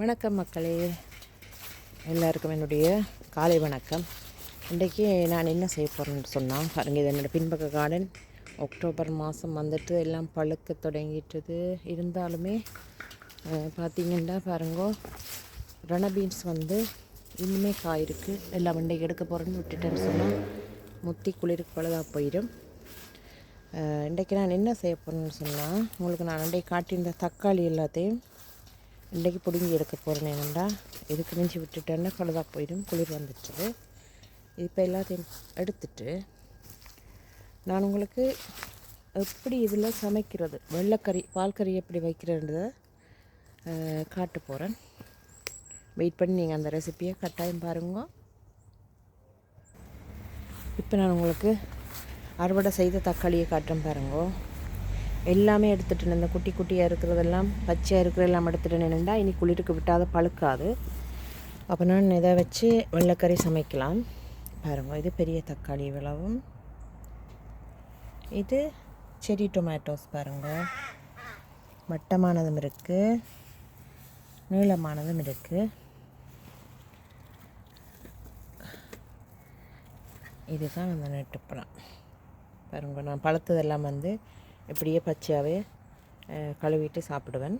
வணக்கம் மக்களே. எல்லாருக்கும் என்னுடைய காலை வணக்கம். இன்றைக்கி நான் என்ன செய்ய போகிறேன்னு சொன்னால் பாருங்க இது என்னோடய பின்பக்க கார்டன் அக்டோபர் மாதம் வந்துட்டு எல்லாம் பழுக்க தொடங்கிட்டது. இருந்தாலுமே பார்த்தீங்கன்னா பாருங்க ரண பீன்ஸ் வந்து இன்னுமே காய் இருக்குது எல்லாம் இன்றைக்கு எடுக்க போகிறேன்னு விட்டுட்டேன்னு சொன்னால் முத்தி குளிருக்கு பழுதாக போயிடும். இன்றைக்கு நான் என்ன செய்ய போகிறேன்னு சொன்னால் உங்களுக்கு நான் இன்றைக்கு காட்டியிருந்த தக்காளி எல்லாத்தையும் இன்றைக்கி பிடுங்கி எடுக்க போகிறேன் என்னென்னா இதுக்கு மிஞ்சி விட்டுட்டேன்னா கழுதாக போயிடும் குளிர் வந்துடுச்சு. இப்போ எல்லாத்தையும் எடுத்துட்டு நான் உங்களுக்கு எப்படி இதில் சமைக்கிறது வெள்ளைக்கறி பால் கறி எப்படி வைக்கிறன்றதை காட்ட போகிறேன் வெயிட் பண்ணி நீங்கள் அந்த ரெசிப்பியை கட்டாயம் பாருங்க. இப்போ நான் உங்களுக்கு அறுவடை செய்த தக்காளியை காட்டுறேன் பாருங்க. எல்லாமே எடுத்துகிட்டு இந்த குட்டி குட்டியாக இருக்கிறதெல்லாம் பச்சையாக இருக்கிற எல்லாம் எடுத்துகிட்டு நின்றுண்டா இனி குளிருக்கு விட்டாத பழுக்காது. அப்போ நான் இதை வச்சு வெள்ளைக்கறி சமைக்கலாம். பாருங்கள் இது பெரிய தக்காளி விளவும். இது செரி டொமேட்டோஸ் பாருங்கள் வட்டமானதும் இருக்குது நீளமானதும் இருக்குது இதுதான் அந்த நெட்டுப்பழம் பாருங்கள் நான் பழுத்ததெல்லாம் வந்து இப்படியே பச்சையாகவே கழுவிட்டு சாப்பிடுவேன்.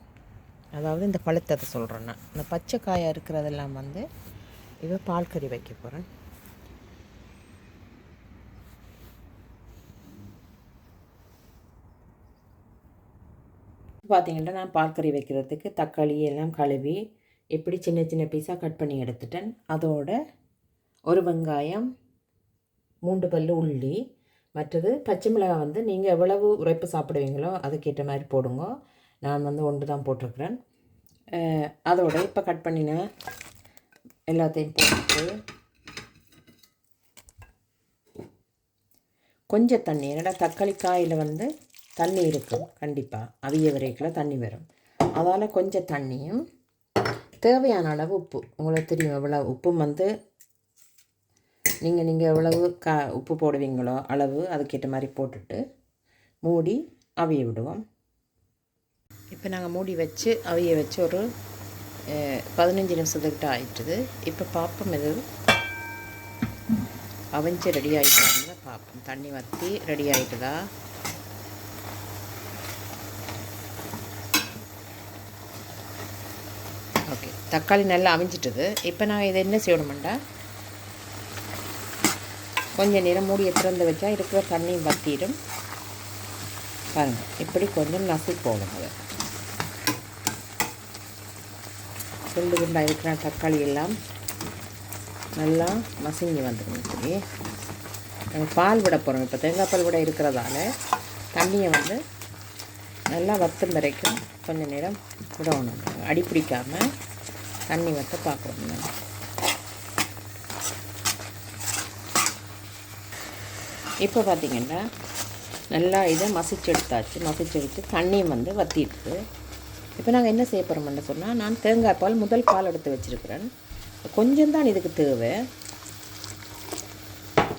அதாவது இந்த பழுத்ததை சொல்கிறேன் நான். இந்த பச்சை காயாக இருக்கிறதெல்லாம் வந்து இவ பால் கறி வைக்க போகிறேன் பார்த்தீங்கன்னா நான் பால்கறி வைக்கிறதுக்கு தக்காளி எல்லாம் கழுவி எப்படி சின்ன சின்ன பீஸாக கட் பண்ணி எடுத்துட்டேன். அதோட ஒரு வெங்காயம் மூன்று பல்லு உள்ளி மற்றது பச்சை மிளகாய் வந்து நீங்கள் எவ்வளவு உரைப்பு சாப்பிடுவீங்களோ அதுக்கேற்ற மாதிரி போடுங்க. நான் வந்து ஒன்று தான் போட்டிருக்கிறேன். அதோட இப்போ கட் பண்ணின எல்லாத்தையும் போட்டு கொஞ்சம் தண்ணி என்னடா தக்காளி காயில் வந்து தண்ணி இருக்கும் கண்டிப்பாக அவிய வரைக்கில் தண்ணி வரும். அதால் கொஞ்சம் தண்ணியும் தேவையான அளவு உப்பு. உங்களுக்கு தெரியும் எவ்வளோ உப்பும் வந்து நீங்கள் நீங்கள் எவ்வளவு கா உப்பு போடுவீங்களோ அளவு அதுக்கேற்ற மாதிரி போட்டுட்டு மூடி அவிய விடுவோம். இப்போ நாங்கள் மூடி வச்சு அவிய வச்சு ஒரு பதினஞ்சு நிமிஷத்துக்கிட்ட ஆயிட்டுது. இப்போ பார்ப்போம் இது அவிஞ்சு ரெடி ஆகிட்டு பார்ப்போம் தண்ணி வற்றி ரெடி ஆகிட்டுதா ஓகே தக்காளி நல்லா அவிஞ்சிட்டுது. இப்போ நான் இதை என்ன செய்யணுமெண்டா கொஞ்சம் நேரம் மூடியை திறந்து வச்சா இருக்கிற தண்ணியும் வத்திடும் பாருங்கள் இப்படி கொஞ்சம் நசி போடும் அதை. துண்டு துண்டாக இருக்கிற தக்காளி எல்லாம் நல்லா மசிஞ்சு வந்துடும் சரி நாங்கள் பால் விட போகிறோம் இப்போ தேங்காய் பால் விட இருக்கிறதால தண்ணியை வந்து நல்லா வத்தும் வரைக்கும் கொஞ்சம் நேரம் விடணும். அடி பிடிக்காமல் தண்ணி வத்த பார்க்கணும் நாங்கள் இப்போ பார்த்திங்கன்னா நல்லா இதை மசிச்சு எடுத்தாச்சு மசிச்சு எடுத்து தண்ணியும் வந்து வத்திடுது. இப்போ நாங்கள் என்ன செய்ய போகிறோம்னு சொன்னால் நான் தேங்காய் பால் முதல் பால் எடுத்து வச்சுருக்கிறேன். கொஞ்சம் தான் இதுக்கு தேவை.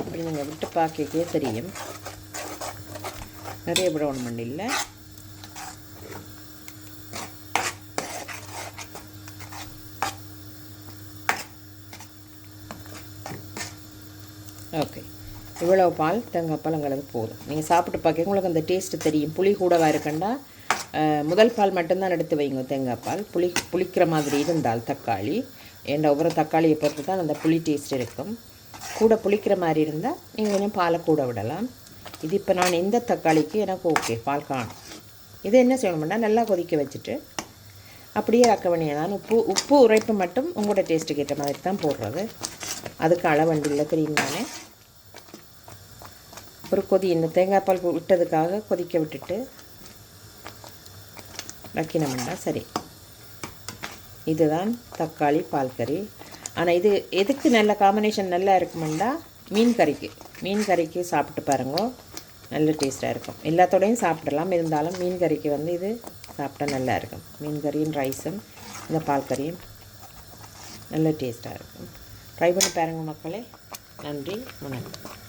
இப்படி நீங்கள் விட்டு பார்க்கவே தெரியும். நிறைய விடணும் இல்லை ஓகே. இவ்வளோ பால் தேங்காய்ப்பால் எங்களுக்கு போதும். நீங்கள் சாப்பிட்டு பார்க்க உங்களுக்கு அந்த டேஸ்ட்டு தெரியும். புளி கூடவாக இருக்கண்டா முதல் பால் மட்டும்தான் எடுத்து வைங்க தேங்காய் பால். புளி புளிக்கிற மாதிரி இருந்தால் தக்காளி. என்ற ஒவ்வொரு தக்காளியை பொறுத்து தான் அந்த புளி டேஸ்ட் இருக்கும். கூட புளிக்கிற மாதிரி இருந்தால் நீங்கள் கொஞ்சம் பாலை கூட விடலாம். இது இப்போ நான் இந்த தக்காளிக்கு எனக்கு ஓகே பால் காணும். இது என்ன செய்யணும்னா நல்லா கொதிக்க வச்சுட்டு அப்படியே ஆக்க வேண்டியதான் உப்பு உப்பு உரைப்பு மட்டும் உங்களோட டேஸ்ட்டுக்கு ஏற்ற மாதிரி தான் போடுறது. அதுக்கு அளவண்டி இல்லை தெரியும் தானே ஒரு கொதி இந்த தேங்காய் பால் விட்டதுக்காக கொதிக்க விட்டுட்டு வைக்கணும்னா சரி. இதுதான் தக்காளி பால் கறி. ஆனால் இது எதுக்கு நல்ல காம்பினேஷன் நல்லா இருக்குமெண்டா மீன் கறிக்கு. மீன் கறிக்கு சாப்பிட்டு பாருங்க. நல்ல டேஸ்ட்டாக இருக்கும். எல்லாத்தோடையும் சாப்பிடலாம். இருந்தாலும் மீன் கறிக்கு வந்து இது சாப்பிட்டா நல்லா இருக்கும். மீன் கறியும் ரைஸும் இந்த பால் கறியும் நல்ல டேஸ்ட்டாக இருக்கும். ட்ரை பண்ணி பாருங்கள் மக்களே. நன்றி வணக்கம்.